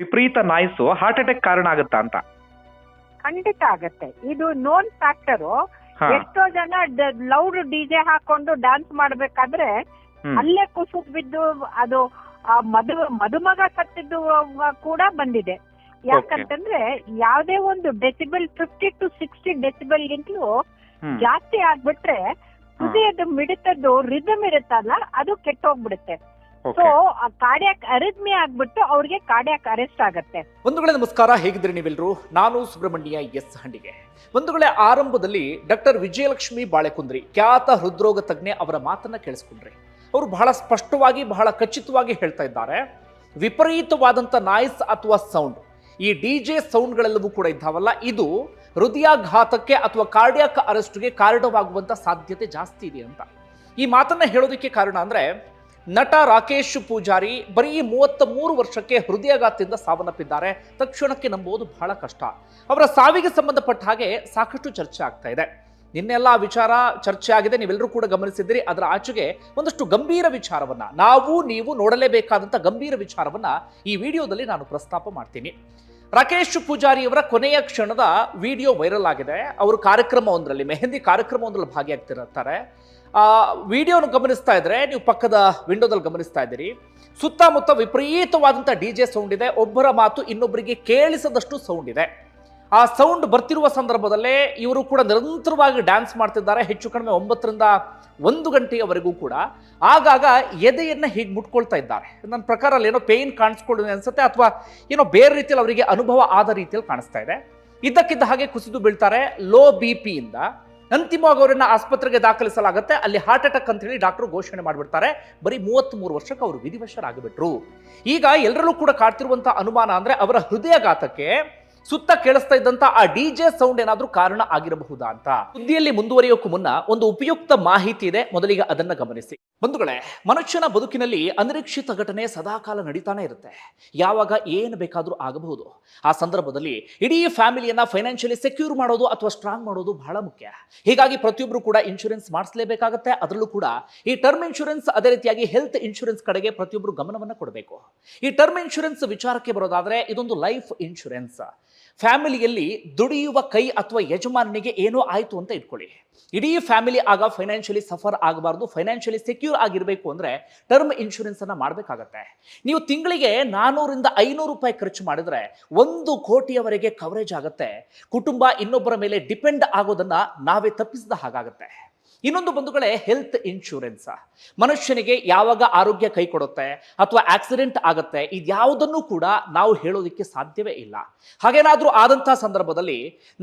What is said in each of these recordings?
ವಿಪರೀತ noise heart attack ಕಾರಣ ಆಗುತ್ತಾ ಅಂತ? ಖಂಡಿತ ಆಗತ್ತೆ. ಇದು ನೋನ್ ಫ್ಯಾಕ್ಟರು ಎಷ್ಟೋ ಜನ ಲೌಡ್ ಡಿಜೆ ಹಾಕೊಂಡು ಡ್ಯಾನ್ಸ್ ಮಾಡ್ಬೇಕಾದ್ರೆ ಅಲ್ಲೇ ಕುಸಿದ್ ಬಿದ್ದು ಅದು ಮದು ಮದುಮಗ ಸತ್ತಿದ್ದು ಕೂಡ ಬಂದಿದೆ. ಯಾಕಂತಂದ್ರೆ ಯಾವ್ದೇ ಒಂದು decibel fifty to sixty decibel ಗಿಂತಲೂ ಜಾಸ್ತಿ ಆಗ್ಬಿಟ್ರೆ ಹೃದಯದ ಮಿಡಿತದ್ದು ರಿದಮ್ ಇರುತ್ತಲ್ಲ ಅದು ಕೆಟ್ಟೋಗ್ಬಿಡುತ್ತೆ. ಸೊ ಕಾರ್ಡಿಯಾಕ್ ಅರಿದ್ಮಿ ಆಗ್ಬಿಟ್ಟು ಅವ್ರಿಗೆ ಕಾರ್ಡಿಯಾಕ್ ಅರೆಸ್ಟ್ ಆಗತ್ತೆ. ಬಂಧುಗಳೇ ನಮಸ್ಕಾರ ಹೇಗಿದ್ರೆ ನೀವೆಲ್ಲರೂ ನಾನು ಸುಬ್ರಹ್ಮಣ್ಯ ಎಸ್ ಹಂಡಿಗೆ. ಬಂಧುಗಳೇ ಆರಂಭದಲ್ಲಿ ಡಾಕ್ಟರ್ ವಿಜಯಲಕ್ಷ್ಮಿ ಬಾಳೆಕುಂದ್ರಿ ಖ್ಯಾತ ಹೃದ್ರೋಗ ತಜ್ಞೆ ಅವರ ಮಾತನ್ನ ಕೇಳಿಸ್ಕೊಂಡ್ರಿ. ಅವರು ಬಹಳ ಸ್ಪಷ್ಟವಾಗಿ ಬಹಳ ಖಚಿತವಾಗಿ ಹೇಳ್ತಾ ಇದ್ದಾರೆ. ವಿಪರೀತವಾದಂತ ನಾಯ್ಸ್ ಅಥವಾ ಸೌಂಡ್ ಈ ಡಿ ಜೆ ಸೌಂಡ್ಗಳೆಲ್ಲವೂ ಕೂಡ ಇದ್ದಾವಲ್ಲ ಇದು ಹೃದಯಾಘಾತಕ್ಕೆ ಅಥವಾ ಕಾರ್ಡಿಯಾಕ್ ಅರೆಸ್ಟ್ಗೆ ಕಾರಣವಾಗುವಂತ ಸಾಧ್ಯತೆ ಜಾಸ್ತಿ ಇದೆ ಅಂತ. ಈ ಮಾತನ್ನ ಹೇಳೋದಕ್ಕೆ ಕಾರಣ ಅಂದ್ರೆ ನಟ ರಾಕೇಶ್ ಪೂಜಾರಿ ಬರೀ ಮೂವತ್ತ ಮೂರು ವರ್ಷಕ್ಕೆ ಹೃದಯಾಘಾತದಿಂದ ಸಾವನ್ನಪ್ಪಿದ್ದಾರೆ. ತಕ್ಷಣಕ್ಕೆ ನಂಬುವುದು ಬಹಳ ಕಷ್ಟ. ಅವರ ಸಾವಿಗೆ ಸಂಬಂಧಪಟ್ಟ ಹಾಗೆ ಸಾಕಷ್ಟು ಚರ್ಚೆ ಆಗ್ತಾ ಇದೆ. ನಿನ್ನೆಲ್ಲ ವಿಚಾರ ಚರ್ಚೆ ಆಗಿದೆ. ನೀವೆಲ್ಲರೂ ಕೂಡ ಗಮನಿಸಿದ್ದೀರಿ. ಅದರ ಆಚೆಗೆ ಒಂದಷ್ಟು ಗಂಭೀರ ವಿಚಾರವನ್ನ, ನಾವು ನೀವು ನೋಡಲೇಬೇಕಾದಂಥ ಗಂಭೀರ ವಿಚಾರವನ್ನ ಈ ವಿಡಿಯೋದಲ್ಲಿ ನಾನು ಪ್ರಸ್ತಾಪ ಮಾಡ್ತೀನಿ. ರಾಕೇಶ್ ಪೂಜಾರಿಯವರ ಕೊನೆಯ ಕ್ಷಣದ ವಿಡಿಯೋ ವೈರಲ್ ಆಗಿದೆ. ಅವರು ಕಾರ್ಯಕ್ರಮವೊಂದರಲ್ಲಿ ಮೆಹಂದಿ ಕಾರ್ಯಕ್ರಮವೊಂದರಲ್ಲಿ ಭಾಗಿಯಾಗ್ತಿರ್ತಾರೆ. ಆ ವಿಡಿಯೋನ ಗಮನಿಸ್ತಾ ಇದ್ರೆ, ನೀವು ಪಕ್ಕದ ವಿಂಡೋದಲ್ಲಿ ಗಮನಿಸ್ತಾ ಇದ್ದೀರಿ. ಸುತ್ತಮುತ್ತ ವಿಪರೀತವಾದಂಥ ಡಿ ಜೆ ಸೌಂಡ್ ಇದೆ. ಒಬ್ಬರ ಮಾತು ಇನ್ನೊಬ್ಬರಿಗೆ ಕೇಳಿಸದಷ್ಟು ಸೌಂಡ್ ಇದೆ. ಆ ಸೌಂಡ್ ಬರ್ತಿರುವ ಸಂದರ್ಭದಲ್ಲೇ ಇವರು ಕೂಡ ನಿರಂತರವಾಗಿ ಡ್ಯಾನ್ಸ್ ಮಾಡ್ತಿದ್ದಾರೆ. ಹೆಚ್ಚು ಕಡಿಮೆ ಒಂಬತ್ತರಿಂದ ಒಂದು ಗಂಟೆಯವರೆಗೂ ಕೂಡ. ಆಗಾಗ ಎದೆಯನ್ನ ಹೀಗೆ ಮುಟ್ಕೊಳ್ತಾ ಇದ್ದಾರೆ. ನನ್ನ ಪ್ರಕಾರ ಅಲ್ಲಿ ಏನೋ ಪೇಯ್ನ್ ಕಾಣಿಸ್ಕೊಳ್ಳೋದು ಅನ್ಸುತ್ತೆ ಅಥವಾ ಏನೋ ಬೇರೆ ರೀತಿಯಲ್ಲಿ ಅವರಿಗೆ ಅನುಭವ ಆದ ರೀತಿಯಲ್ಲಿ ಕಾಣಿಸ್ತಾ ಇದೆ. ಇದ್ದಕ್ಕಿದ್ದ ಹಾಗೆ ಕುಸಿದು ಬೀಳ್ತಾರೆ. ಲೋ ಬಿ ಪಿಯಿಂದ ಅಂತಿಮವಾಗಿ ಅವರನ್ನ ಆಸ್ಪತ್ರೆಗೆ ದಾಖಲಿಸಲಾಗುತ್ತೆ. ಅಲ್ಲಿ ಹಾರ್ಟ್ ಅಟ್ಯಾಕ್ ಅಂತ ಹೇಳಿ ಡಾಕ್ಟರ್ ಘೋಷಣೆ ಮಾಡಿಬಿಡ್ತಾರೆ. ಬರೀ ಮೂವತ್ತ್ ಮೂರು ವರ್ಷಕ್ಕೆ ಅವರು ವಿಧಿವಶರಾಗಿಬಿಟ್ರು. ಈಗ ಎಲ್ಲರಲ್ಲೂ ಕೂಡ ಕಾಡ್ತಿರುವಂತಹ ಅನುಮಾನ ಅಂದ್ರೆ ಅವರ ಹೃದಯಾಘಾತಕ್ಕೆ ಸುತ್ತ ಕೇಳಿಸ್ತಾ ಇದ್ದಂತ ಆ ಡಿ ಜೆ ಸೌಂಡ್ ಏನಾದ್ರೂ ಕಾರಣ ಆಗಿರಬಹುದಾ ಅಂತ? ಸುದ್ದಿಯಲ್ಲಿ ಮುಂದುವರಿಯೋಕ್ಕೂ ಮುನ್ನ ಒಂದು ಉಪಯುಕ್ತ ಮಾಹಿತಿ ಇದೆ. ಮೊದಲಿಗೆ ಅದನ್ನ ಗಮನಿಸಿ. ಬಂಧುಗಳೇ, ಮನುಷ್ಯನ ಬದುಕಿನಲ್ಲಿ ಅನಿರೀಕ್ಷಿತ ಘಟನೆ ಸದಾಕಾಲ ನಡೀತಾನೆ ಇರುತ್ತೆ. ಯಾವಾಗ ಏನು ಬೇಕಾದರೂ ಆಗಬಹುದು. ಆ ಸಂದರ್ಭದಲ್ಲಿ ಇಡೀ ಫ್ಯಾಮಿಲಿಯನ್ನ ಫೈನಾನ್ಷಿಯಲಿ ಸೆಕ್ಯೂರ್ ಮಾಡೋದು ಅಥವಾ ಸ್ಟ್ರಾಂಗ್ ಮಾಡೋದು ಬಹಳ ಮುಖ್ಯ. ಹೀಗಾಗಿ ಪ್ರತಿಯೊಬ್ಬರು ಕೂಡ ಇನ್ಶೂರೆನ್ಸ್ ಮಾಡಿಸಲೇಬೇಕಾಗತ್ತೆ. ಅದರಲ್ಲೂ ಕೂಡ ಈ ಟರ್ಮ್ ಇನ್ಶೂರೆನ್ಸ್ ಅದೇ ರೀತಿಯಾಗಿ ಹೆಲ್ತ್ ಇನ್ಶೂರೆನ್ಸ್ ಕಡೆಗೆ ಪ್ರತಿಯೊಬ್ಬರು ಗಮನವನ್ನು ಕೊಡಬೇಕು. ಈ ಟರ್ಮ್ ಇನ್ಶೂರೆನ್ಸ್ ವಿಚಾರಕ್ಕೆ ಬರೋದಾದ್ರೆ ಇದೊಂದು ಲೈಫ್ ಇನ್ಶೂರೆನ್ಸ್. ಫ್ಯಾಮಿಲಿಯಲ್ಲಿ ದುಡಿಯುವ ಕೈ ಅಥವಾ ಯಜಮಾನನಿಗೆ ಏನೋ ಆಯಿತು ಅಂತ ಇಟ್ಕೊಳ್ಳಿ. ಇಡೀ ಫ್ಯಾಮಿಲಿ ಆಗ ಫೈನಾನ್ಷಿಯಲಿ ಸಫರ್ ಆಗಬಾರ್ದು ಫೈನಾನ್ಷಿಯಲಿ ಸೆಕ್ಯೂರ್ ಆಗಿರಬೇಕು ಅಂದರೆ ಟರ್ಮ್ ಇನ್ಶೂರೆನ್ಸ್ ಅನ್ನು ಮಾಡಬೇಕಾಗತ್ತೆ. ನೀವು ತಿಂಗಳಿಗೆ ನಾನ್ನೂರಿಂದ ಐನೂರು ರೂಪಾಯಿ ಖರ್ಚು ಮಾಡಿದ್ರೆ ಒಂದು ಕೋಟಿಯವರೆಗೆ ಕವರೇಜ್ ಆಗುತ್ತೆ. ಕುಟುಂಬ ಇನ್ನೊಬ್ಬರ ಮೇಲೆ ಡಿಪೆಂಡ್ ಆಗೋದನ್ನ ನಾವೇ ತಪ್ಪಿಸಿದ ಹಾಗಾಗುತ್ತೆ. ಇನ್ನೊಂದು ಬಂಧುಗಳೇ ಹೆಲ್ತ್ ಇನ್ಶೂರೆನ್ಸ್ ಮನುಷ್ಯನಿಗೆ ಯಾವಾಗ ಆರೋಗ್ಯ ಕೈ ಕೊಡುತ್ತೆ ಅಥವಾ ಆಕ್ಸಿಡೆಂಟ್ ಆಗುತ್ತೆ, ಇದ್ಯಾವುದನ್ನು ಕೂಡ ನಾವು ಹೇಳೋದಕ್ಕೆ ಸಾಧ್ಯವೇ ಇಲ್ಲ. ಹಾಗೇನಾದ್ರೂ ಆದಂತಹ ಸಂದರ್ಭದಲ್ಲಿ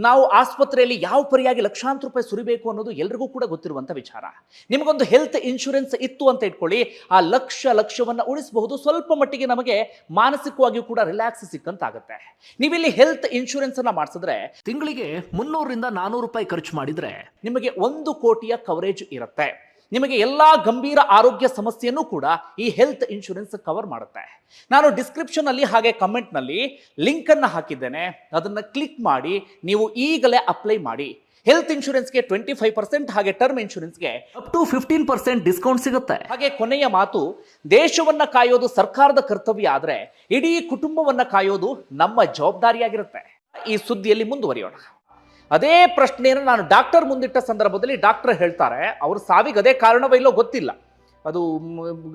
ನಾವು ಆಸ್ಪತ್ರೆಯಲ್ಲಿ ಯಾವ ಪರಿಯಾಗಿ ಲಕ್ಷಾಂತರ ರೂಪಾಯಿ ಸುರಿಬೇಕು ಅನ್ನೋದು ಎಲ್ರಿಗೂ ಕೂಡ ಗೊತ್ತಿರುವಂತ ವಿಚಾರ. ನಿಮಗೊಂದು ಹೆಲ್ತ್ ಇನ್ಶೂರೆನ್ಸ್ ಇತ್ತು ಅಂತ ಇಟ್ಕೊಳ್ಳಿ, ಆ ಲಕ್ಷ ಲಕ್ಷವನ್ನ ಉಳಿಸಬಹುದು, ಸ್ವಲ್ಪ ಮಟ್ಟಿಗೆ ನಮಗೆ ಮಾನಸಿಕವಾಗಿಯೂ ಕೂಡ ರಿಲ್ಯಾಕ್ಸ್ ಸಿಕ್ಕಂತಾಗುತ್ತೆ. ನೀವಿಲ್ಲಿ ಹೆಲ್ತ್ ಇನ್ಶೂರೆನ್ಸ್ ಅನ್ನ ಮಾಡಿಸಿದ್ರೆ, ತಿಂಗಳಿಗೆ ಮುನ್ನೂರರಿಂದ ನಾನೂರು ರೂಪಾಯಿ ಖರ್ಚು ಮಾಡಿದ್ರೆ, ನಿಮಗೆ ಒಂದು ಕೋಟಿಯ ಕವರೇಜ್ ಇರುತ್ತೆ. ನಿಮಗೆ ಎಲ್ಲಾ ಗಂಭೀರ ಆರೋಗ್ಯ ಸಮಸ್ಯೆಯನ್ನು ಕೂಡ ಈ ಹೆಲ್ತ್ ಇನ್ಶೂರೆನ್ಸ್ ಕವರ್ ಮಾಡುತ್ತೆ. ನಾನು ಡಿಸ್ಕ್ರಿಪ್ಷನ್ ಅಲ್ಲಿ ಹಾಗೆ ಕಮೆಂಟ್ನಲ್ಲಿ ಲಿಂಕ್ ಅನ್ನ ಹಾಕಿದ್ದೇನೆ. ಅದನ್ನ ಕ್ಲಿಕ್ ಮಾಡಿ ನೀವು ಈಗಲೇ ಅಪ್ಲೈ ಮಾಡಿ. ಹೆಲ್ತ್ ಇನ್ಶೂರೆನ್ಸ್ಗೆ ಟ್ವೆಂಟಿ ಫೈವ್ ಪರ್ಸೆಂಟ್ ಹಾಗೆ term ಇನ್ಶೂರೆನ್ಸ್ಗೆ up to fifteen percent discount ಸಿಗುತ್ತೆ. ಹಾಗೆ ಕೊನೆಯ ಮಾತು ದೇಶವನ್ನ ಕಾಯೋದು ಸರ್ಕಾರದ ಕರ್ತವ್ಯ ಆದ್ರೆ ಇಡೀ ಕುಟುಂಬವನ್ನ ಕಾಯೋದು ನಮ್ಮ ಜವಾಬ್ದಾರಿಯಾಗಿರುತ್ತೆ. ಈ ಸುದ್ದಿಯಲ್ಲಿ ಮುಂದುವರಿಯೋಣ. ಅದೇ ಪ್ರಶ್ನೆಯನ್ನು ನಾನು ಡಾಕ್ಟರ್ ಮುಂದಿಟ್ಟ ಸಂದರ್ಭದಲ್ಲಿ ಡಾಕ್ಟರ್ ಹೇಳ್ತಾರೆ. ಅವರು ಸಾವಿಗೆ ಅದೇ ಕಾರಣವೋ ಇಲ್ಲೋ ಗೊತ್ತಿಲ್ಲ. ಅದು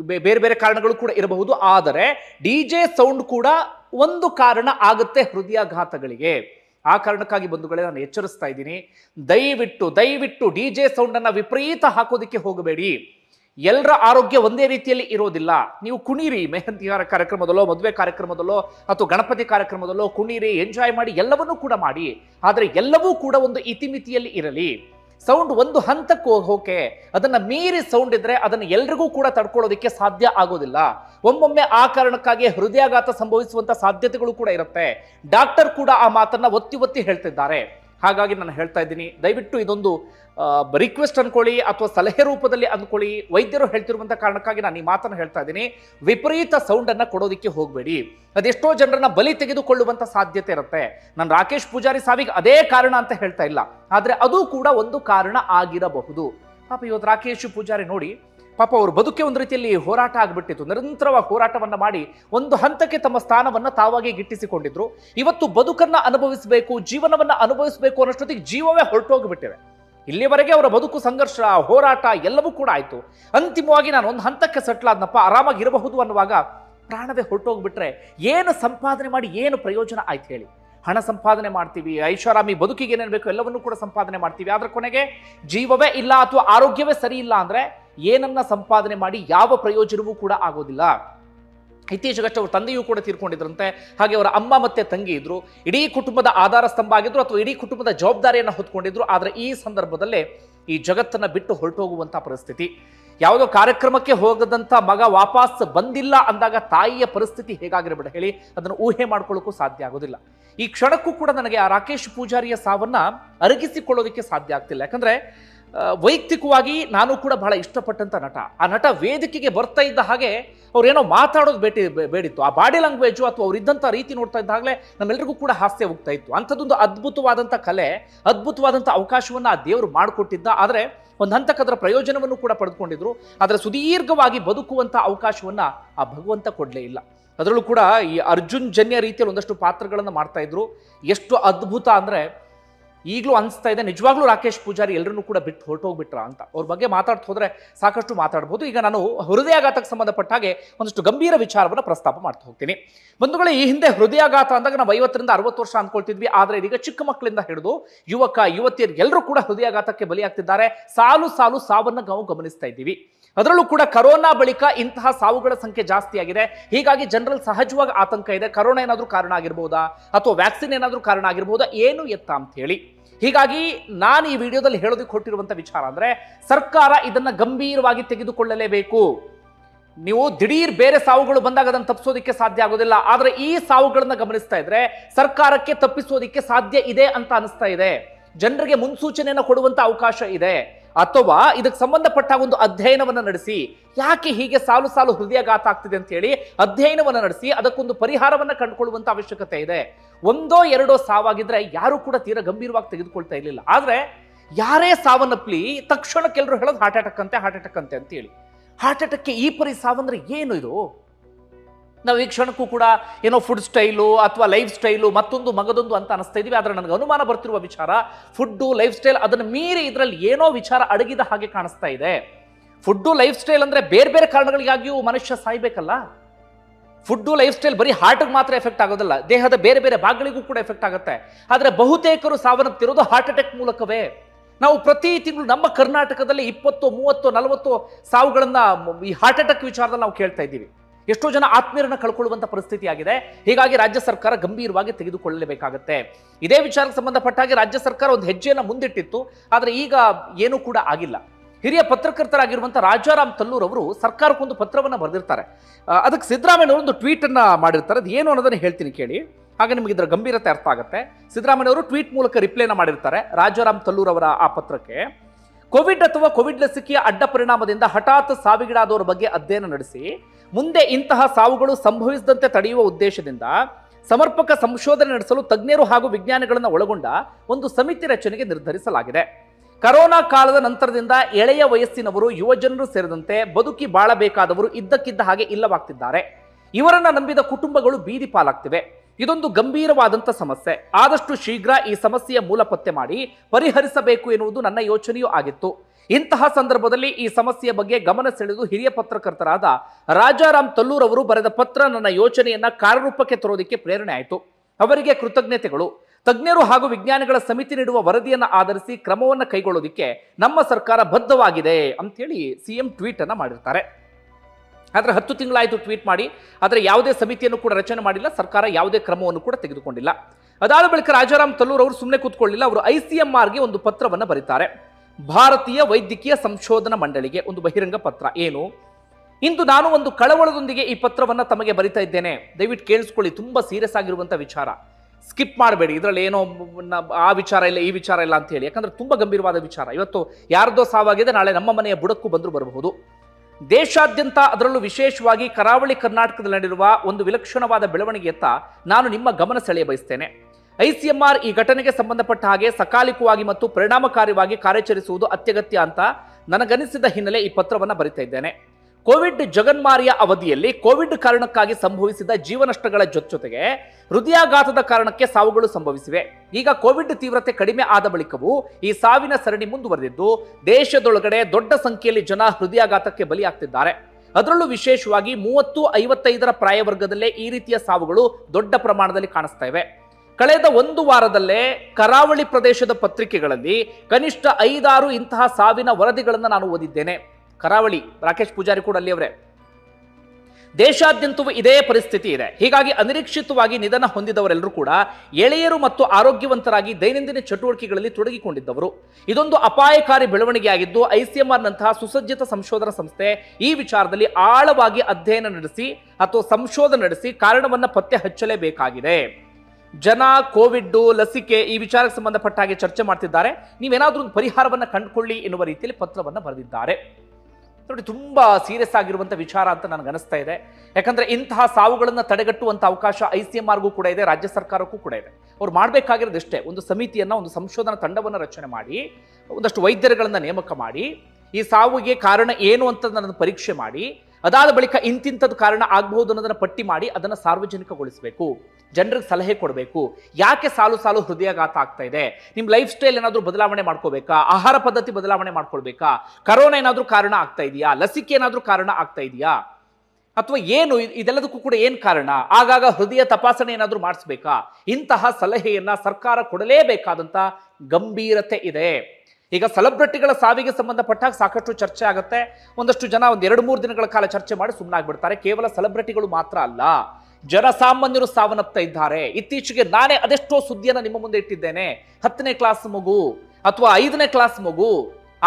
ಬೇರೆ ಬೇರೆ ಕಾರಣಗಳು ಕೂಡ ಇರಬಹುದು. ಆದರೆ ಡಿ ಜೆ ಸೌಂಡ್ ಕೂಡ ಒಂದು ಕಾರಣ ಆಗುತ್ತೆ ಹೃದಯಾಘಾತಗಳಿಗೆ. ಆ ಕಾರಣಕ್ಕಾಗಿ ಬಂಧುಗಳೇ, ನಾನು ಎಚ್ಚರಿಸ್ತಾ ಇದ್ದೀನಿ. ದಯವಿಟ್ಟು ದಯವಿಟ್ಟು ಡಿ ಜೆ ಸೌಂಡನ್ನು ವಿಪರೀತ ಹಾಕೋದಕ್ಕೆ ಹೋಗಬೇಡಿ. ಎಲ್ಲರ ಆರೋಗ್ಯ ಒಂದೇ ರೀತಿಯಲ್ಲಿ ಇರೋದಿಲ್ಲ. ನೀವು ಕುಣೀರಿ ಮೆಹಂದಿ ಕಾರ್ಯಕ್ರಮದಲ್ಲೋ, ಮದುವೆ ಕಾರ್ಯಕ್ರಮದಲ್ಲೋ ಅಥವಾ ಗಣಪತಿ ಕಾರ್ಯಕ್ರಮದಲ್ಲೋ ಕುಣೀರಿ ಎಂಜಾಯ್ ಮಾಡಿ ಎಲ್ಲವನ್ನೂ ಕೂಡ ಮಾಡಿ. ಆದರೆ ಎಲ್ಲವೂ ಕೂಡ ಒಂದು ಇತಿಮಿತಿಯಲ್ಲಿ ಇರಲಿ. ಸೌಂಡ್ ಒಂದು ಹಂತಕ್ಕೆ ಹೋಗೋಕೆ ಅದನ್ನ ಮೀರಿ ಸೌಂಡ್ ಇದ್ರೆ ಅದನ್ನ ಎಲ್ರಿಗೂ ಕೂಡ ತಡ್ಕೊಳ್ಳೋದಕ್ಕೆ ಸಾಧ್ಯ ಆಗೋದಿಲ್ಲ. ಒಮ್ಮೊಮ್ಮೆ ಆ ಕಾರಣಕ್ಕಾಗಿ ಹೃದಯಾಘಾತ ಸಂಭವಿಸುವಂತ ಸಾಧ್ಯತೆಗಳು ಕೂಡ ಇರುತ್ತೆ. ಡಾಕ್ಟರ್ ಕೂಡ ಆ ಮಾತನ್ನ ಒತ್ತಿ ಒತ್ತಿ ಹೇಳ್ತಿದ್ದಾರೆ. ಹಾಗಾಗಿ ನಾನು ಹೇಳ್ತಾ ಇದ್ದೀನಿ. ದಯವಿಟ್ಟು ಇದೊಂದು ರಿಕ್ವೆಸ್ಟ್ ಅನ್ಕೊಳ್ಳಿ ಅಥವಾ ಸಲಹೆ ರೂಪದಲ್ಲಿ ಅಂದ್ಕೊಳ್ಳಿ ವೈದ್ಯರು ಹೇಳ್ತಿರುವಂಥ ಕಾರಣಕ್ಕಾಗಿ ನಾನು ಈ ಮಾತನ್ನು ಹೇಳ್ತಾ ಇದ್ದೀನಿ. ವಿಪರೀತ ಸೌಂಡ್ ಅನ್ನ ಕೊಡೋದಕ್ಕೆ ಹೋಗಬೇಡಿ. ಅದೆಷ್ಟೋ ಜನರನ್ನ ಬಲಿ ತೆಗೆದುಕೊಳ್ಳುವಂತ ಸಾಧ್ಯತೆ ಇರುತ್ತೆ. ನಾನು ರಾಕೇಶ್ ಪೂಜಾರಿ ಸಾವಿಗೆ ಅದೇ ಕಾರಣ ಅಂತ ಹೇಳ್ತಾ ಇಲ್ಲ. ಆದರೆ ಅದು ಕೂಡ ಒಂದು ಕಾರಣ ಆಗಿರಬಹುದು. ಪಾಪ ಇವತ್ತು ರಾಕೇಶ್ ಪೂಜಾರಿ ನೋಡಿ ಪಾಪ ಅವರು ಬದುಕೆ ಒಂದು ರೀತಿಯಲ್ಲಿ ಹೋರಾಟ ಆಗಿಬಿಟ್ಟಿತ್ತು. ನಿರಂತರವಾಗಿ ಹೋರಾಟವನ್ನು ಮಾಡಿ ಒಂದು ಹಂತಕ್ಕೆ ತಮ್ಮ ಸ್ಥಾನವನ್ನು ತಾವಾಗಿ ಗಿಟ್ಟಿಸಿಕೊಂಡಿದ್ರು. ಇವತ್ತು ಬದುಕನ್ನು ಅನುಭವಿಸಬೇಕು, ಜೀವನವನ್ನು ಅನುಭವಿಸಬೇಕು ಅನ್ನೋಷ್ಟೊತ್ತಿಗೆ ಜೀವವೇ ಹೊರಟೋಗ್ಬಿಟ್ಟಿವೆ. ಇಲ್ಲಿವರೆಗೆ ಅವರ ಬದುಕು, ಸಂಘರ್ಷ, ಹೋರಾಟ ಎಲ್ಲವೂ ಕೂಡ ಆಯಿತು. ಅಂತಿಮವಾಗಿ ನಾನು ಒಂದು ಹಂತಕ್ಕೆ ಸೆಟ್ಲ್ ಆದ್ನಪ್ಪ, ಆರಾಮಾಗಿ ಇರಬಹುದು ಅನ್ನುವಾಗ ಪ್ರಾಣವೇ ಹೊರಟೋಗ್ಬಿಟ್ರೆ ಏನು ಸಂಪಾದನೆ ಮಾಡಿ ಏನು ಪ್ರಯೋಜನ ಆಯ್ತು ಹೇಳಿ. ಹಣ ಸಂಪಾದನೆ ಮಾಡ್ತೀವಿ, ಐಷಾರಾಮಿ ಬದುಕಿಗೆ ಏನೇನು ಬೇಕು ಎಲ್ಲವನ್ನೂ ಕೂಡ ಸಂಪಾದನೆ ಮಾಡ್ತೀವಿ. ಆದರೆ ಕೊನೆಗೆ ಜೀವವೇ ಇಲ್ಲ ಅಥವಾ ಆರೋಗ್ಯವೇ ಸರಿ ಇಲ್ಲ ಅಂದ್ರೆ ಏನನ್ನ ಸಂಪಾದನೆ ಮಾಡಿ ಯಾವ ಪ್ರಯೋಜನವೂ ಕೂಡ ಆಗೋದಿಲ್ಲ. ಇತ್ತೀಚೆಗಷ್ಟೇ ಅವ್ರ ತಂದೆಯೂ ಕೂಡ ತೀರ್ಕೊಂಡಿದ್ರಂತೆ. ಹಾಗೆ ಅವರ ಅಮ್ಮ ಮತ್ತೆ ತಂಗಿ ಇದ್ರು. ಇಡೀ ಕುಟುಂಬದ ಆಧಾರ ಸ್ತಂಭ ಆಗಿದ್ರು ಅಥವಾ ಇಡೀ ಕುಟುಂಬದ ಜವಾಬ್ದಾರಿಯನ್ನು ಹೊತ್ಕೊಂಡಿದ್ರು. ಆದರೆ ಈ ಸಂದರ್ಭದಲ್ಲೇ ಈ ಜಗತ್ತನ್ನ ಬಿಟ್ಟು ಹೊರಟೋಗುವಂಥ ಪರಿಸ್ಥಿತಿ. ಯಾವುದೋ ಕಾರ್ಯಕ್ರಮಕ್ಕೆ ಹೋಗದಂತ ಮಗ ವಾಪಸ್ ಬಂದಿಲ್ಲ ಅಂದಾಗ ತಾಯಿಯ ಪರಿಸ್ಥಿತಿ ಹೇಗಾಗಿರ್ಬೇಡ ಹೇಳಿ ಅದನ್ನು ಊಹೆ ಮಾಡ್ಕೊಳ್ಳೋಕ್ಕೂ ಸಾಧ್ಯ ಆಗೋದಿಲ್ಲ. ಈ ಕ್ಷಣಕ್ಕೂ ಕೂಡ ನನಗೆ ಆ ರಾಕೇಶ್ ಪೂಜಾರಿಯ ಸಾವನ್ನ ಅರಗಿಸಿಕೊಳ್ಳೋದಕ್ಕೆ ಸಾಧ್ಯ ಆಗ್ತಿಲ್ಲ. ಯಾಕಂದ್ರೆ ವೈಯಕ್ತಿಕವಾಗಿ ನಾನು ಕೂಡ ಬಹಳ ಇಷ್ಟಪಟ್ಟಂಥ ನಟ. ಆ ನಟ ವೇದಿಕೆಗೆ ಬರ್ತಾ ಇದ್ದ ಹಾಗೆ ಅವ್ರೇನೋ ಮಾತಾಡೋದು ಬೇಟಿ ಬೇಡಿತ್ತು. ಆ ಬಾಡಿ ಲ್ಯಾಂಗ್ವೇಜು ಅಥವಾ ಅವ್ರು ಇದ್ದಂಥ ರೀತಿ ನೋಡ್ತಾ ಇದ್ದಾಗಲೇ ನಮ್ಮೆಲ್ಲರಿಗೂ ಕೂಡ ಹಾಸ್ಯ ಹೋಗ್ತಾ ಇತ್ತು. ಅಂಥದ್ದೊಂದು ಅದ್ಭುತವಾದಂಥ ಕಲೆ ಅದ್ಭುತವಾದಂಥ ಅವಕಾಶವನ್ನು ಆ ದೇವರು ಮಾಡಿಕೊಟ್ಟಿದ್ದ. ಆದರೆ ಒಂದು ಹಂತಕ್ಕೆ ಅದರ ಪ್ರಯೋಜನವನ್ನು ಕೂಡ ಪಡೆದುಕೊಂಡಿದ್ರು ಆದರೆ ಸುದೀರ್ಘವಾಗಿ ಬದುಕುವಂಥ ಅವಕಾಶವನ್ನು ಆ ಭಗವಂತ ಕೊಡಲೇ ಇಲ್ಲ. ಅದರಲ್ಲೂ ಕೂಡ ಈ ಅರ್ಜುನ್ ಜನ್ಯ ರೀತಿಯಲ್ಲಿ ಒಂದಷ್ಟು ಪಾತ್ರಗಳನ್ನು ಮಾಡ್ತಾ ಇದ್ರು. ಎಷ್ಟು ಅದ್ಭುತ ಅಂದ್ರೆ ಈಗಲೂ ಅನಿಸ್ತಾ ಇದೆ, ನಿಜವಾಗ್ಲೂ ರಾಕೇಶ್ ಪೂಜಾರಿ ಎಲ್ಲರನ್ನೂ ಕೂಡ ಬಿಟ್ಟು ಹೊರಟೋಗ್ಬಿಟ್ರ ಅಂತ. ಅವ್ರ ಬಗ್ಗೆ ಮಾತಾಡ್ತಾ ಹೋದ್ರೆ ಸಾಕಷ್ಟು ಮಾತಾಡ್ಬೋದು. ಈಗ ನಾನು ಹೃದಯಾಘಾತಕ್ಕೆ ಸಂಬಂಧಪಟ್ಟ ಹಾಗೆ ಒಂದಷ್ಟು ಗಂಭೀರ ವಿಚಾರವನ್ನು ಪ್ರಸ್ತಾಪ ಮಾಡ್ತಾ ಹೋಗ್ತೀನಿ. ಬಂಧುಗಳೇ, ಈ ಹಿಂದೆ ಹೃದಯಾಘಾತ ಅಂದಾಗ ನಾವು ಐವತ್ತರಿಂದ ಅರವತ್ತು ವರ್ಷ ಅಂದ್ಕೊಳ್ತಿದ್ವಿ. ಆದರೆ ಇದೀಗ ಚಿಕ್ಕ ಮಕ್ಕಳಿಂದ ಹಿಡಿದು ಯುವಕ ಯುವತಿಯರಿಗೆ ಎಲ್ಲರೂ ಕೂಡ ಹೃದಯಾಘಾತಕ್ಕೆ ಬಲಿಯಾಗ್ತಿದ್ದಾರೆ. ಸಾಲು ಸಾಲು ಸಾವನ್ನು ನಾವು ಗಮನಿಸ್ತಾ ಇದ್ದೀವಿ. ಅದರಲ್ಲೂ ಕೂಡ ಕರೋನಾ ಬಳಿಕ ಇಂತಹ ಸಾವುಗಳ ಸಂಖ್ಯೆ ಜಾಸ್ತಿ ಆಗಿದೆ. ಹೀಗಾಗಿ ಜನರಲ್ಲಿ ಸಹಜವಾಗಿ ಆತಂಕ ಇದೆ. ಕರೋನಾ ಏನಾದರೂ ಕಾರಣ ಆಗಿರ್ಬೋದಾ? ಅಥವಾ ವ್ಯಾಕ್ಸಿನ್ ಏನಾದರೂ ಕಾರಣ ಆಗಿರ್ಬೋದಾ? ಏನು ಎತ್ತ ಅಂತ ಹೇಳಿ. ಹೀಗಾಗಿ ನಾನು ಈ ವಿಡಿಯೋದಲ್ಲಿ ಹೇಳೋದಕ್ಕೆ ಕೊಟ್ಟಿರುವಂಥ ವಿಚಾರ ಅಂದರೆ, ಸರ್ಕಾರ ಇದನ್ನು ಗಂಭೀರವಾಗಿ ತೆಗೆದುಕೊಳ್ಳಲೇಬೇಕು. ನೀವು ದಿಢೀರ್ ಬೇರೆ ಸಾವುಗಳು ಬಂದಾಗ ಅದನ್ನು ತಪ್ಪಿಸೋದಕ್ಕೆ ಸಾಧ್ಯ ಆಗೋದಿಲ್ಲ. ಆದರೆ ಈ ಸಾವುಗಳನ್ನು ಗಮನಿಸ್ತಾ ಇದ್ರೆ, ಸರ್ಕಾರಕ್ಕೆ ತಪ್ಪಿಸೋದಕ್ಕೆ ಸಾಧ್ಯ ಇದೆ ಅಂತ ಅನಿಸ್ತಾ ಇದೆ. ಜನರಿಗೆ ಮುನ್ಸೂಚನೆಯನ್ನು ಕೊಡುವಂತ ಅವಕಾಶ ಇದೆ. ಅಥವಾ ಇದಕ್ಕೆ ಸಂಬಂಧಪಟ್ಟ ಒಂದು ಅಧ್ಯಯನವನ್ನು ನಡೆಸಿ, ಯಾಕೆ ಹೀಗೆ ಸಾಲು ಸಾಲು ಹೃದಯಘಾತ ಆಗ್ತಿದೆ ಅಂತ ಹೇಳಿ ಅಧ್ಯಯನವನ್ನು ನಡೆಸಿ ಅದಕ್ಕೊಂದು ಪರಿಹಾರವನ್ನು ಕಂಡುಕೊಳ್ಳುವಂತ ಅವಶ್ಯಕತೆ ಇದೆ. ಒಂದೋ ಎರಡೋ ಸಾವಾಗಿದ್ರೆ ಯಾರು ಕೂಡ ತೀರಾ ಗಂಭೀರವಾಗಿ ತೆಗೆದುಕೊಳ್ತಾ ಇರಲಿಲ್ಲ. ಆದರೆ ಯಾರೇ ಸಾವನ್ನಪ್ಪಲಿ ತಕ್ಷಣ ಹೇಳೋದು ಹಾರ್ಟ್ ಅಟ್ಯಾಕ್ ಅಂತೆ ಹಾರ್ಟ್ ಅಟ್ಯಾಕ್ ಅಂತೆ ಅಂತ ಹೇಳಿ ಹಾರ್ಟ್ ಅಟ್ಯಾಕ್ಗೆ ಈ ಪರಿ ಸಾವಂದ್ರೆ ಏನು ಇದು? ನಾವು ಈ ಕ್ಷಣಕ್ಕೂ ಕೂಡ ಏನೋ ಫುಡ್ ಸ್ಟೈಲು ಅಥವಾ ಲೈಫ್ ಸ್ಟೈಲು ಮತ್ತೊಂದು ಮಗದೊಂದು ಅಂತ ಅನಿಸ್ತಾ ಇದ್ದೀವಿ ಆದರೆ ನನಗೆ ಅನುಮಾನ ಬರ್ತಿರುವ ವಿಚಾರ ಫುಡ್ಡು ಲೈಫ್ ಸ್ಟೈಲ್ ಅದನ್ನು ಮೀರಿ ಇದರಲ್ಲಿ ಏನೋ ವಿಚಾರ ಅಡಗಿದ ಹಾಗೆ ಕಾಣಿಸ್ತಾ ಇದೆ. ಫುಡ್ಡು ಲೈಫ್ ಸ್ಟೈಲ್ ಅಂದರೆ ಬೇರೆ ಬೇರೆ ಕಾರಣಗಳಿಗಾಗಿಯೂ ಮನುಷ್ಯ ಸಾಯ್ಬೇಕಲ್ಲ? ಫುಡ್ಡು ಲೈಫ್ ಸ್ಟೈಲ್ ಬರೀ ಹಾರ್ಟಿಗೆ ಮಾತ್ರ ಎಫೆಕ್ಟ್ ಆಗೋದಿಲ್ಲ. ದೇಹದ ಬೇರೆ ಬೇರೆ ಭಾಗಗಳಿಗೂ ಕೂಡ ಎಫೆಕ್ಟ್ ಆಗುತ್ತೆ. ಆದರೆ ಬಹುತೇಕರು ಸಾವನ್ನಪ್ತಿರೋದು ಹಾರ್ಟ್ ಅಟ್ಯಾಕ್ ಮೂಲಕವೇ. ನಾವು ಪ್ರತಿ ತಿಂಗಳು ನಮ್ಮ ಕರ್ನಾಟಕದಲ್ಲಿ ಇಪ್ಪತ್ತು, ಮೂವತ್ತು, ನಲವತ್ತು ಸಾವುಗಳನ್ನು ಈ ಹಾರ್ಟ್ ಅಟ್ಯಾಕ್ ವಿಚಾರದಲ್ಲಿ ನಾವು ಕೇಳ್ತಾ ಇದ್ದೀವಿ. ಎಷ್ಟೋ ಜನ ಆತ್ಮೀಯರನ್ನು ಕಳ್ಕೊಳ್ಳುವಂಥ ಪರಿಸ್ಥಿತಿ ಆಗಿದೆ ಹೀಗಾಗಿ ರಾಜ್ಯ ಸರ್ಕಾರ ಗಂಭೀರವಾಗಿ ತೆಗೆದುಕೊಳ್ಳಲೇಬೇಕಾಗತ್ತೆ. ಇದೇ ವಿಚಾರಕ್ಕೆ ಸಂಬಂಧಪಟ್ಟ ಹಾಗೆ ರಾಜ್ಯ ಸರ್ಕಾರ ಒಂದು ಹೆಜ್ಜೆಯನ್ನು ಮುಂದಿಟ್ಟಿತ್ತು. ಆದರೆ ಈಗ ಏನೂ ಕೂಡ ಆಗಿಲ್ಲ. ಹಿರಿಯ ಪತ್ರಕರ್ತರಾಗಿರುವಂಥ ರಾಜಾರಾಮ್ ತಲ್ಲೂರ್ ಅವರು ಸರ್ಕಾರಕ್ಕೊಂದು ಪತ್ರವನ್ನು ಬರೆದಿರ್ತಾರೆ. ಅದಕ್ಕೆ ಸಿದ್ದರಾಮಯ್ಯ ಅವರು ಒಂದು ಟ್ವೀಟ್ ಮಾಡಿರ್ತಾರೆ. ಅದು ಏನು ಅನ್ನೋದನ್ನ ಹೇಳ್ತೀನಿ ಕೇಳಿ. ಹಾಗೆ ನಿಮಗೆ ಇದರ ಗಂಭೀರತೆ ಅರ್ಥ ಆಗುತ್ತೆ. ಸಿದ್ದರಾಮಯ್ಯ ಅವರು ಟ್ವೀಟ್ ಮೂಲಕ ರಿಪ್ಲೈನ ಮಾಡಿರ್ತಾರೆ. ರಾಜಾರಾಮ್ ತಲ್ಲೂರ್ ಅವರ ಆ ಪತ್ರಕ್ಕೆ. ಕೋವಿಡ್ ಅಥವಾ ಕೋವಿಡ್ ಲಸಿಕೆಯ ಅಡ್ಡ ಪರಿಣಾಮದಿಂದ ಹಠಾತ್ ಸಾವಿಗೀಡಾದವರ ಬಗ್ಗೆ ಅಧ್ಯಯನ ನಡೆಸಿ, ಮುಂದೆ ಇಂತಹ ಸಾವುಗಳು ಸಂಭವಿಸದಂತೆ ತಡೆಯುವ ಉದ್ದೇಶದಿಂದ ಸಮರ್ಪಕ ಸಂಶೋಧನೆ ನಡೆಸಲು ತಜ್ಞರು ಹಾಗೂ ವಿಜ್ಞಾನಿಗಳನ್ನು ಒಳಗೊಂಡ ಒಂದು ಸಮಿತಿ ರಚನೆಗೆ ನಿರ್ಧರಿಸಲಾಗಿದೆ. ಕರೋನಾ ಕಾಲದ ನಂತರದಿಂದ ಎಳೆಯ ವಯಸ್ಸಿನವರು ಯುವಜನರು ಸೇರಿದಂತೆ ಬದುಕಿ ಬಾಳಬೇಕಾದವರು ಇದ್ದಕ್ಕಿದ್ದ ಹಾಗೆ ಇಲ್ಲವಾಗ್ತಿದ್ದಾರೆ. ಇವರನ್ನ ನಂಬಿದ ಕುಟುಂಬಗಳು ಬೀದಿ ಪಾಲಾಗ್ತಿವೆ. ಇದೊಂದು ಗಂಭೀರವಾದಂಥ ಸಮಸ್ಯೆ. ಆದಷ್ಟು ಶೀಘ್ರ ಈ ಸಮಸ್ಯೆಯ ಮೂಲ ಪತ್ತೆ ಮಾಡಿ ಪರಿಹರಿಸಬೇಕು ಎನ್ನುವುದು ನನ್ನ ಯೋಚನೆಯೂ ಆಗಿತ್ತು. ಇಂತಹ ಸಂದರ್ಭದಲ್ಲಿ ಈ ಸಮಸ್ಯೆಯ ಬಗ್ಗೆ ಗಮನ ಸೆಳೆದು ಹಿರಿಯ ಪತ್ರಕರ್ತರಾದ ರಾಜಾರಾಮ್ ತಲ್ಲೂರ್ ಅವರು ಬರೆದ ಪತ್ರ ನನ್ನ ಯೋಚನೆಯನ್ನ ಕಾರ್ಯರೂಪಕ್ಕೆ ತರೋದಕ್ಕೆ ಪ್ರೇರಣೆ ಆಯಿತು. ಅವರಿಗೆ ಕೃತಜ್ಞತೆಗಳು. ತಜ್ಞರು ಹಾಗೂ ವಿಜ್ಞಾನಿಗಳ ಸಮಿತಿ ನೀಡುವ ವರದಿಯನ್ನು ಆಧರಿಸಿ ಕ್ರಮವನ್ನು ಕೈಗೊಳ್ಳೋದಕ್ಕೆ ನಮ್ಮ ಸರ್ಕಾರ ಬದ್ಧವಾಗಿದೆ ಅಂತೇಳಿ ಸಿಎಂ ಟ್ವೀಟ್ ಅನ್ನ ಮಾಡಿರ್ತಾರೆ. ಆದರೆ ಹತ್ತು ತಿಂಗಳಾಯಿತು ಟ್ವೀಟ್ ಮಾಡಿ, ಆದರೆ ಯಾವುದೇ ಸಮಿತಿಯನ್ನು ಕೂಡ ರಚನೆ ಮಾಡಿಲ್ಲ, ಸರ್ಕಾರ ಯಾವುದೇ ಕ್ರಮವನ್ನು ಕೂಡ ತೆಗೆದುಕೊಂಡಿಲ್ಲ. ಅದಾದ ಬಳಿಕ ರಾಜಾರಾಮ್ ತಲ್ಲೂರ್ ಅವರು ಸುಮ್ಮನೆ ಕೂತ್ಕೊಳ್ಳಿಲ್ಲ, ಅವರು ಐ ಸಿ ಎಂ ಆರ್ಗೆ ಒಂದು ಪತ್ರವನ್ನು ಬರೀತಾರೆ. ಭಾರತೀಯ ವೈದ್ಯಕೀಯ ಸಂಶೋಧನಾ ಮಂಡಳಿಗೆ ಒಂದು ಬಹಿರಂಗ ಪತ್ರ. ಏನು? ಇಂದು ನಾನು ಒಂದು ಕಳವಳದೊಂದಿಗೆ ಈ ಪತ್ರವನ್ನು ತಮಗೆ ಬರಿತಾ ಇದ್ದೇನೆ. ದಯವಿಟ್ಟು ಕೇಳಿಸ್ಕೊಳ್ಳಿ, ತುಂಬ ಸೀರಿಯಸ್ ಆಗಿರುವಂಥ ವಿಚಾರ. ಸ್ಕಿಪ್ ಮಾಡಬೇಡಿ, ಇದರಲ್ಲಿ ಏನೋ ಆ ವಿಚಾರ ಇಲ್ಲ, ಈ ವಿಚಾರ ಇಲ್ಲ ಅಂತ ಹೇಳಿ. ಯಾಕಂದ್ರೆ ತುಂಬ ಗಂಭೀರವಾದ ವಿಚಾರ. ಇವತ್ತು ಯಾರದೋ ಸಾವಾಗಿದೆ, ನಾಳೆ ನಮ್ಮ ಮನೆಯ ಬುಡಕ್ಕೂ ಬಂದರೂ ಬರಬಹುದು. ದೇಶಾದ್ಯಂತ ಅದರಲ್ಲೂ ವಿಶೇಷವಾಗಿ ಕರಾವಳಿ ಕರ್ನಾಟಕದಲ್ಲಿ ನಡೆದಿರುವ ಒಂದು ವಿಲಕ್ಷಣವಾದ ಬೆಳವಣಿಗೆಯತ್ತ ನಾನು ನಿಮ್ಮ ಗಮನ ಸೆಳೆಯ ಬಯಸ್ತೇನೆ. ಐಸಿಎಂಆರ್ ಈ ಘಟನೆಗೆ ಸಂಬಂಧಪಟ್ಟ ಹಾಗೆ ಸಕಾಲಿಕವಾಗಿ ಮತ್ತು ಪರಿಣಾಮಕಾರಿಯಾಗಿ ಕಾರ್ಯಾಚರಿಸುವುದು ಅತ್ಯಗತ್ಯ ಅಂತ ನನಗನಿಸಿದ ಹಿನ್ನೆಲೆ ಈ ಪತ್ರವನ್ನು ಬರಿತಾ ಇದ್ದೇನೆ. ಕೋವಿಡ್ ಜಗನ್ಮಾರಿಯ ಅವಧಿಯಲ್ಲಿ ಕೋವಿಡ್ ಕಾರಣಕ್ಕಾಗಿ ಸಂಭವಿಸಿದ ಜೀವನಷ್ಟಗಳ ಜೊತೆಗೆ ಹೃದಯಾಘಾತದ ಕಾರಣಕ್ಕೆ ಸಾವುಗಳು ಸಂಭವಿಸಿವೆ. ಈಗ ಕೋವಿಡ್ ತೀವ್ರತೆ ಕಡಿಮೆ ಆದ ಬಳಿಕವೂ ಈ ಸಾವಿನ ಸರಣಿ ಮುಂದುವರೆದಿದ್ದು ದೇಶದೊಳಗಡೆ ದೊಡ್ಡ ಸಂಖ್ಯೆಯಲ್ಲಿ ಜನ ಹೃದಯಾಘಾತಕ್ಕೆ ಬಲಿಯಾಗ್ತಿದ್ದಾರೆ. ಅದರಲ್ಲೂ ವಿಶೇಷವಾಗಿ ಮೂವತ್ತು ಐವತ್ತೈದರ ಪ್ರಾಯವರ್ಗದಲ್ಲೇ ಈ ರೀತಿಯ ಸಾವುಗಳು ದೊಡ್ಡ ಪ್ರಮಾಣದಲ್ಲಿ ಕಾಣಿಸ್ತಾ ಕಳೆದ ಒಂದು ವಾರದಲ್ಲೇ ಕರಾವಳಿ ಪ್ರದೇಶದ ಪತ್ರಿಕೆಗಳಲ್ಲಿ ಕನಿಷ್ಠ ಐದಾರು ಇಂತಹ ಸಾವಿನ ವರದಿಗಳನ್ನು ನಾನು ಓದಿದ್ದೇನೆ. ಕರಾವಳಿ ರಾಕೇಶ್ ಪೂಜಾರಿ ಕೂಡ ಅಲ್ಲಿಯವರೇ. ದೇಶಾದ್ಯಂತವೂ ಇದೇ ಪರಿಸ್ಥಿತಿ ಇದೆ. ಹೀಗಾಗಿ ಅನಿರೀಕ್ಷಿತವಾಗಿ ನಿಧನ ಹೊಂದಿದವರೆಲ್ಲರೂ ಕೂಡ ಎಳೆಯರು ಮತ್ತು ಆರೋಗ್ಯವಂತರಾಗಿ ದೈನಂದಿನ ಚಟುವಟಿಕೆಗಳಲ್ಲಿ ತೊಡಗಿಕೊಂಡಿದ್ದವರು. ಇದೊಂದು ಅಪಾಯಕಾರಿ ಬೆಳವಣಿಗೆಯಾಗಿದ್ದು ಐಸಿಎಂಆರ್ ನಂತಹ ಸುಸಜ್ಜಿತ ಸಂಶೋಧನಾ ಸಂಸ್ಥೆ ಈ ವಿಚಾರದಲ್ಲಿ ಆಳವಾಗಿ ಅಧ್ಯಯನ ನಡೆಸಿ ಅಥವಾ ಸಂಶೋಧನೆ ನಡೆಸಿ ಕಾರಣವನ್ನು ಪತ್ತೆ ಹಚ್ಚಲೇಬೇಕಾಗಿದೆ ಜನ, ಕೋವಿಡ್, ಲಸಿಕೆ ಈ ವಿಚಾರಕ್ಕೆ ಸಂಬಂಧಪಟ್ಟ ಹಾಗೆ ಚರ್ಚೆ ಮಾಡ್ತಿದ್ದಾರೆ. ನೀವೇನಾದ್ರೂ ಒಂದು ಪರಿಹಾರವನ್ನ ಕಂಡುಕೊಳ್ಳಿ ಎನ್ನುವ ರೀತಿಯಲ್ಲಿ ಪತ್ರವನ್ನ ಬರೆದಿದ್ದಾರೆ. ನೋಡಿ ತುಂಬ ಸೀರಿಯಸ್ ಆಗಿರುವಂಥ ವಿಚಾರ ಅಂತ ನನಗೆ ಅನಿಸ್ತಾ ಇದೆ. ಯಾಕಂದ್ರೆ ಇಂತಹ ಸಾವುಗಳನ್ನು ತಡೆಗಟ್ಟುವಂಥ ಅವಕಾಶ ಐ ಸಿ ಎಂ ಆರ್ಗೂ ಕೂಡ ಇದೆ, ರಾಜ್ಯ ಸರ್ಕಾರಕ್ಕೂ ಕೂಡ ಇದೆ. ಅವ್ರು ಮಾಡಬೇಕಾಗಿರೋದು ಇಷ್ಟೇ, ಒಂದು ಸಮಿತಿಯನ್ನ, ಒಂದು ಸಂಶೋಧನಾ ತಂಡವನ್ನು ರಚನೆ ಮಾಡಿ, ಒಂದಷ್ಟು ವೈದ್ಯರುಗಳನ್ನು ನೇಮಕ ಮಾಡಿ, ಈ ಸಾವಿಗೆ ಕಾರಣ ಏನು ಅಂತ ನನ್ನ ಪರೀಕ್ಷೆ ಮಾಡಿ ಅದಾದ ಬಳಿಕ ಇಂತಿಂಥದ್ದು ಕಾರಣ ಆಗಬಹುದು ಅನ್ನೋದನ್ನ ಪಟ್ಟಿ ಮಾಡಿ ಅದನ್ನ ಸಾರ್ವಜನಿಕಗೊಳಿಸಬೇಕು. ಜನರಿಗೆ ಸಲಹೆ ಕೊಡಬೇಕು. ಯಾಕೆ ಸಾಲು ಸಾಲು ಹೃದಯಾಘಾತ ಆಗ್ತಾ ಇದೆ? ನಿಮ್ಮ ಲೈಫ್ ಸ್ಟೈಲ್ ಏನಾದರೂ ಬದಲಾವಣೆ ಮಾಡ್ಕೋಬೇಕಾ? ಆಹಾರ ಪದ್ಧತಿ ಬದಲಾವಣೆ ಮಾಡ್ಕೊಳ್ಬೇಕಾ? ಕರೋನಾ ಏನಾದರೂ ಕಾರಣ ಆಗ್ತಾ ಇದೆಯಾ? ಲಸಿಕೆ ಏನಾದರೂ ಕಾರಣ ಆಗ್ತಾ ಇದೆಯಾ? ಅಥವಾ ಏನು? ಇದ್- ಇದೆಲ್ಲದಕ್ಕೂ ಕೂಡ ಏನು ಕಾರಣ? ಆಗಾಗ ಹೃದಯ ತಪಾಸಣೆ ಏನಾದರೂ ಮಾಡಿಸ್ಬೇಕಾ? ಇಂತಹ ಸಲಹೆಯನ್ನ ಸರ್ಕಾರ ಕೊಡಲೇಬೇಕಾದಂತ ಗಂಭೀರತೆ ಇದೆ. ಈಗ ಸೆಲೆಬ್ರಿಟಿಗಳ ಸಾವಿಗೆ ಸಂಬಂಧಪಟ್ಟಾಗ ಸಾಕಷ್ಟು ಚರ್ಚೆ ಆಗುತ್ತೆ. ಒಂದಷ್ಟು ಜನ ಒಂದು ಎರಡು ಮೂರು ದಿನಗಳ ಕಾಲ ಚರ್ಚೆ ಮಾಡಿ ಸುಮ್ಮನಾಗ್ಬಿಡ್ತಾರೆ ಕೇವಲ ಸೆಲೆಬ್ರಿಟಿಗಳು ಮಾತ್ರ ಅಲ್ಲ ಜನಸಾಮಾನ್ಯರು ಸಾವನ್ನಪ್ತಾ ಇದ್ದಾರೆ. ಇತ್ತೀಚೆಗೆ ನಾನೇ ಅದೆಷ್ಟೋ ಸುದ್ದಿಯನ್ನು ನಿಮ್ಮ ಮುಂದೆ ಇಟ್ಟಿದ್ದೇನೆ. ಹತ್ತನೇ ಕ್ಲಾಸ್ ಮಗು ಅಥವಾ ಐದನೇ ಕ್ಲಾಸ್ ಮಗು,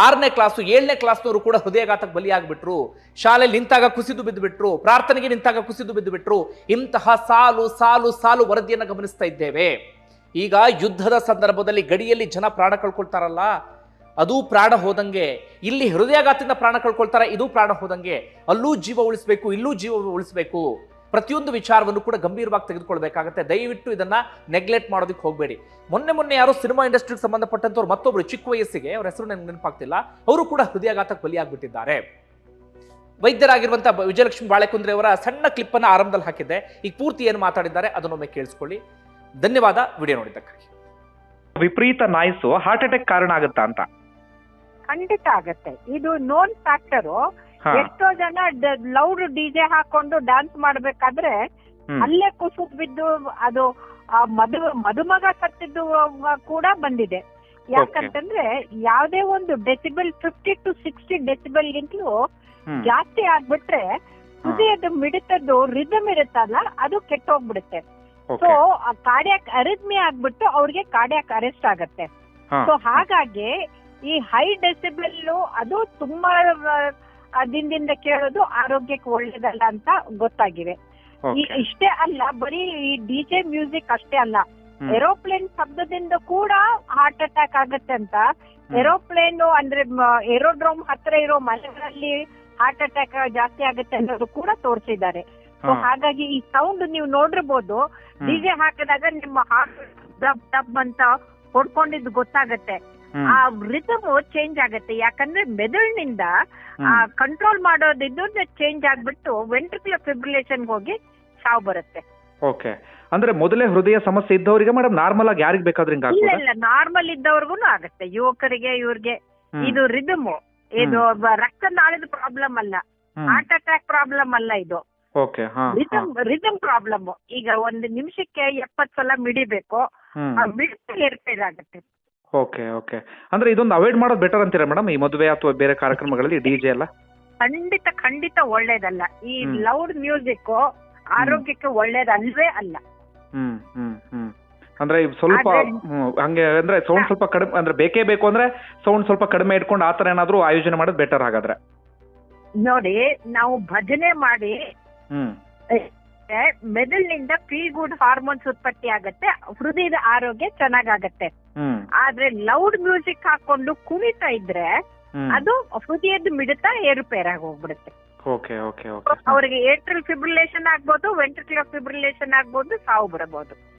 ಆರನೇ ಕ್ಲಾಸು, ಏಳನೇ ಕ್ಲಾಸ್ನವರು ಕೂಡ ಹೃದಯಾಘಾತಕ್ಕೆ ಬಲಿಯಾಗ್ಬಿಟ್ರು. ಶಾಲೆಯಲ್ಲಿ ನಿಂತಾಗ ಕುಸಿದು ಬಿದ್ದುಬಿಟ್ರು ಪ್ರಾರ್ಥನೆಗೆ ನಿಂತಾಗ ಕುಸಿದು ಬಿದ್ದುಬಿಟ್ರು ಇಂತಹ ಸಾಲು ಸಾಲು ಸಾಲು ವರದಿಯನ್ನು ಗಮನಿಸ್ತಾ ಇದ್ದೇವೆ. ಈಗ ಯುದ್ಧದ ಸಂದರ್ಭದಲ್ಲಿ ಗಡಿಯಲ್ಲಿ ಜನ ಪ್ರಾಣ ಕಳ್ಕೊಳ್ತಾರಲ್ಲ ಅದು ಪ್ರಾಣ ಹೋದಂಗೆ, ಇಲ್ಲಿ ಹೃದಯಾಘಾತದಿಂದ ಪ್ರಾಣ ಕಳ್ಕೊಳ್ತಾರೆ, ಇದು ಪ್ರಾಣ ಹೋದಂಗೆ. ಅಲ್ಲೂ ಜೀವ ಉಳಿಸಬೇಕು, ಇಲ್ಲೂ ಜೀವ ಉಳಿಸಬೇಕು. ಪ್ರತಿಯೊಂದು ವಿಚಾರವನ್ನು ಕೂಡ ಗಂಭೀರವಾಗಿ ತೆಗೆದುಕೊಳ್ಬೇಕಾಗತ್ತೆ. ದಯವಿಟ್ಟು ಇದನ್ನ ನೆಗ್ಲೆಕ್ಟ್ ಮಾಡೋದಕ್ಕೆ ಹೋಗಬೇಡಿ. ಮೊನ್ನೆ ಮೊನ್ನೆ ಯಾರೋ ಸಿನಿಮಾ ಇಂಡಸ್ಟ್ರಿಗೆ ಸಂಬಂಧಪಟ್ಟಂತವ್ರು ಮತ್ತೊಬ್ರು ಚಿಕ್ಕ ವಯಸ್ಸಿಗೆ, ಅವ್ರ ಹೆಸರು ನನಗೆ ನೆನಪಾಗ್ತಿಲ್ಲ, ಅವರು ಕೂಡ ಹೃದಯಾಘಾತಕ್ಕೆ ಬಲಿಯಾಗ್ಬಿಟ್ಟಿದ್ದಾರೆ. ವೈದ್ಯರಾಗಿರುವಂತಹ ವಿಜಯಲಕ್ಷ್ಮಿ ಬಾಳೆಕುಂದ್ರೆ ಅವರ ಸಣ್ಣ ಕ್ಲಿಪ್ ಅನ್ನ ಆರಂಭದಲ್ಲಿ ಹಾಕಿದ್ದೆ. ಈಗ ಪೂರ್ತಿ ಏನು ಮಾತಾಡಿದ್ದಾರೆ ಅದನ್ನೊಮ್ಮೆ ಕೇಳಿಸ್ಕೊಳ್ಳಿ. ಧನ್ಯವಾದ, ವಿಡಿಯೋ ನೋಡಿದ್ದಕ್ಕಾಗಿ. ವಿಪರೀತ ನಾಯ್ಸು, ಹಾರ್ಟ್ ಅಟ್ಯಾಕ್ ಕಾರಣ ಆಗುತ್ತಾ ಅಂತ. ಖಂಡಿತ ಆಗತ್ತೆ. ಇದು ನೋನ್ ಫ್ಯಾಕ್ಟರು ಎಷ್ಟೋ ಜನ ಲೌಡ್ ಡಿಜೆ ಹಾಕೊಂಡು ಡ್ಯಾನ್ಸ್ ಮಾಡ್ಬೇಕಾದ್ರೆ ಅಲ್ಲೇ ಕುಸಿದ್ ಬಿದ್ದು ಅದು ಮದು ಮದುಮಗ ಸತ್ತಿದ್ದು ಕೂಡ ಬಂದಿದೆ. ಯಾಕಂತಂದ್ರೆ ಯಾವ್ದೇ ಒಂದು decibel fifty to sixty decibel ಗಿಂತಲೂ. ಜಾಸ್ತಿ ಆಗ್ಬಿಟ್ರೆ ಹೃದಯದ ಮಿಡಿತದ್ದು ರಿದಮ್ ಇರುತ್ತಲ್ಲ ಅದು ಕೆಟ್ಟೋಗ್ಬಿಡುತ್ತೆ. ಸೊ ಕಾಡ್ಯಾಕ್ ಕಾರ್ಡಿಯಾಕ್ ಅರಿದ್ಮಿ ಆಗ್ಬಿಟ್ಟು ಅವ್ರಿಗೆ ಕಾರ್ಡಿಯಾಕ್ ಅರೆಸ್ಟ್ ಆಗತ್ತೆ. ಸೊ ಹಾಗಾಗಿ ಈ ಹೈ ಡೆಸಿಬಲ್ ಅದು ತುಂಬಾ ದಿನದಿಂದ ಕೇಳೋದು ಆರೋಗ್ಯಕ್ಕೆ ಒಳ್ಳೇದಲ್ಲ ಅಂತ ಗೊತ್ತಾಗಿದೆ ಈ- ಇಷ್ಟೇ ಅಲ್ಲ ಬರೀ ಈ ಡಿಜೆ ಮ್ಯೂಸಿಕ್ ಅಷ್ಟೇ ಅಲ್ಲ. ಏರೋಪ್ಲೇನ್ ಶಬ್ದದಿಂದ ಕೂಡ ಹಾರ್ಟ್ ಅಟ್ಯಾಕ್ ಆಗತ್ತೆ ಅಂತ. ಏರೋಪ್ಲೇನ್ ಅಂದ್ರೆ ಏರೋಡ್ರೋಮ್ ಹತ್ರ ಇರೋ ಮನೆಗಳಲ್ಲಿ ಹಾರ್ಟ್ ಅಟ್ಯಾಕ್ ಜಾಸ್ತಿ ಆಗುತ್ತೆ ಅನ್ನೋದು ಕೂಡ ತೋರಿಸಿದ್ದಾರೆ ಸೊ ಹಾಗಾಗಿ ಈ ಸೌಂಡ್ ನೀವು ನೋಡಿರ್ಬೋದು. ಡಿಜೆ ಹಾಕಿದಾಗ ನಿಮ್ಮ ಹಾರ್ಟ್ ಡಬ್ ಡಬ್ ಅಂತ ಹೊಡ್ಕೊಂಡಿದ್ದು ಗೊತ್ತಾಗತ್ತೆ. ಆ ರಿದಮ್ ಚೇಂಜ್ ಆಗುತ್ತೆ. ಯಾಕಂದ್ರೆ ಮೆದುಳಿನಿಂದ ಆ ಕಂಟ್ರೋಲ್ ಮಾಡೋದಿದ್ದು ಚೇಂಜ್ ಆಗ್ಬಿಟ್ಟು ವೆಂಟ್ರಿಕ್ಯುಲರ್ ಫಿಬ್ರಿಲೇಷನ್ ಹೋಗಿ ಸಾವು ಬರುತ್ತೆ. ಓಕೆ. ಅಂದ್ರೆ ಮೊದಲೇ ಹೃದಯ ಸಮಸ್ಯೆ ಇದ್ದವರಿಗೆ ಮೇಡಮ್ ನಾರ್ಮಲ್ ಆಗಿ ಯಾರಿಗೆ ಬೇಕಾದ್ರೆ ಇಲ್ಲ ಇಲ್ಲ. ನಾರ್ಮಲ್ ಇದ್ದವ್ರಿಗೂ ಆಗುತ್ತೆ. ಯುವಕರಿಗೆ ಇವ್ರಿಗೆ. ಇದು ರಿದಮ್ ಇದು ರಕ್ತ ರಕ್ತನಾಳದ ಪ್ರಾಬ್ಲಮ್ ಅಲ್ಲ. ಹಾರ್ಟ್ ಅಟ್ಯಾಕ್ ಪ್ರಾಬ್ಲಮ್ ಅಲ್ಲ ಇದು. ರಿದಮ್ ರಿದಮ್ ಪ್ರಾಬ್ಲಮ್ ಈಗ ಒಂದು ನಿಮಿಷಕ್ಕೆ ಎಪ್ಪತ್ ಸಲ ಮಿಡಿಬೇಕು. ಹ್ಮ್. ಏರ್ಪೇರ್ ಆಗುತ್ತೆ ಓಕೆ ಓಕೆ ಅಂದ್ರೆ ಇದೊಂದು ಅವಾಯ್ಡ್ ಮಾಡೋದು ಬೆಟರ್ ಅಂತೀರಾ ಮೇಡಮ್ ಈ ಮದುವೆ ಅಥವಾ ಬೇರೆ ಕಾರ್ಯಕ್ರಮಗಳಲ್ಲಿ ಡಿಜೆ ಎಲ್ಲ? ಖಂಡಿತ ಖಂಡಿತ ಒಳ್ಳೇದಲ್ಲ. ಈ ಹ್ಮ್. ಲೌಡ್ ಮ್ಯೂಸಿಕ್ ಆರೋಗ್ಯಕ್ಕೆ ಒಳ್ಳೇದಲ್ವೇ ಅಲ್ಲ. ಹ್ಮ್ ಹ್ಮ್ ಹ್ಮ್. ಅಂದ್ರೆ ಇವ್ ಸ್ವಲ್ಪ ಆದ್ರೆ- ಹ್ಮ್, ಹಂಗೆ ಅಂದ್ರೆ ಸೌಂಡ್ ಸ್ವಲ್ಪ ಕಡಿಮೆ ಅಂದ್ರೆ ಬೇಕೇ ಬೇಕು ಅಂದ್ರೆ ಸೌಂಡ್ ಸ್ವಲ್ಪ ಕಡಿಮೆ ಇಟ್ಕೊಂಡು ಆತರ ಏನಾದ್ರು ಆಯೋಜನೆ ಮಾಡೋದು ಬೆಟರ್ ಹಾಗಾದ್ರೆ. ನೋಡಿ ನಾವು ಭಜನೆ ಮಾಡಿ ಹ್ಮ್. ಏ, ಮೆದುಳಿನಿಂದ ಫೀಲ್ ಗುಡ್ ಹಾರ್ಮೋನ್ಸ್ ಉತ್ಪತ್ತಿ ಆಗುತ್ತೆ. ಹೃದಯದ ಆರೋಗ್ಯ ಚೆನ್ನಾಗಾಗತ್ತೆ. ಆದ್ರೆ ಲೌಡ್ ಮ್ಯೂಸಿಕ್ ಹಾಕೊಂಡು ಕುಣಿತಾ ಇದ್ರೆ ಅದು ಹೃದಯದ ಮಿಡಿತ ಏರುಪೇರಾಗಿ ಹೋಗ್ಬಿಡುತ್ತೆ ಓಕೆ ಓಕೆ ಓಕೆ. ಅವ್ರಿಗೆ ಏಟ್ರಲ್ ಫಿಬ್ರಿಲೇಷನ್ ಆಗ್ಬೋದು ವೆಂಟ್ರಿಕ್ಯುಲರ್ ಫಿಬ್ರಿಲೇಷನ್ ಆಗ್ಬೋದು ಸಾವು ಬರಬಹುದು.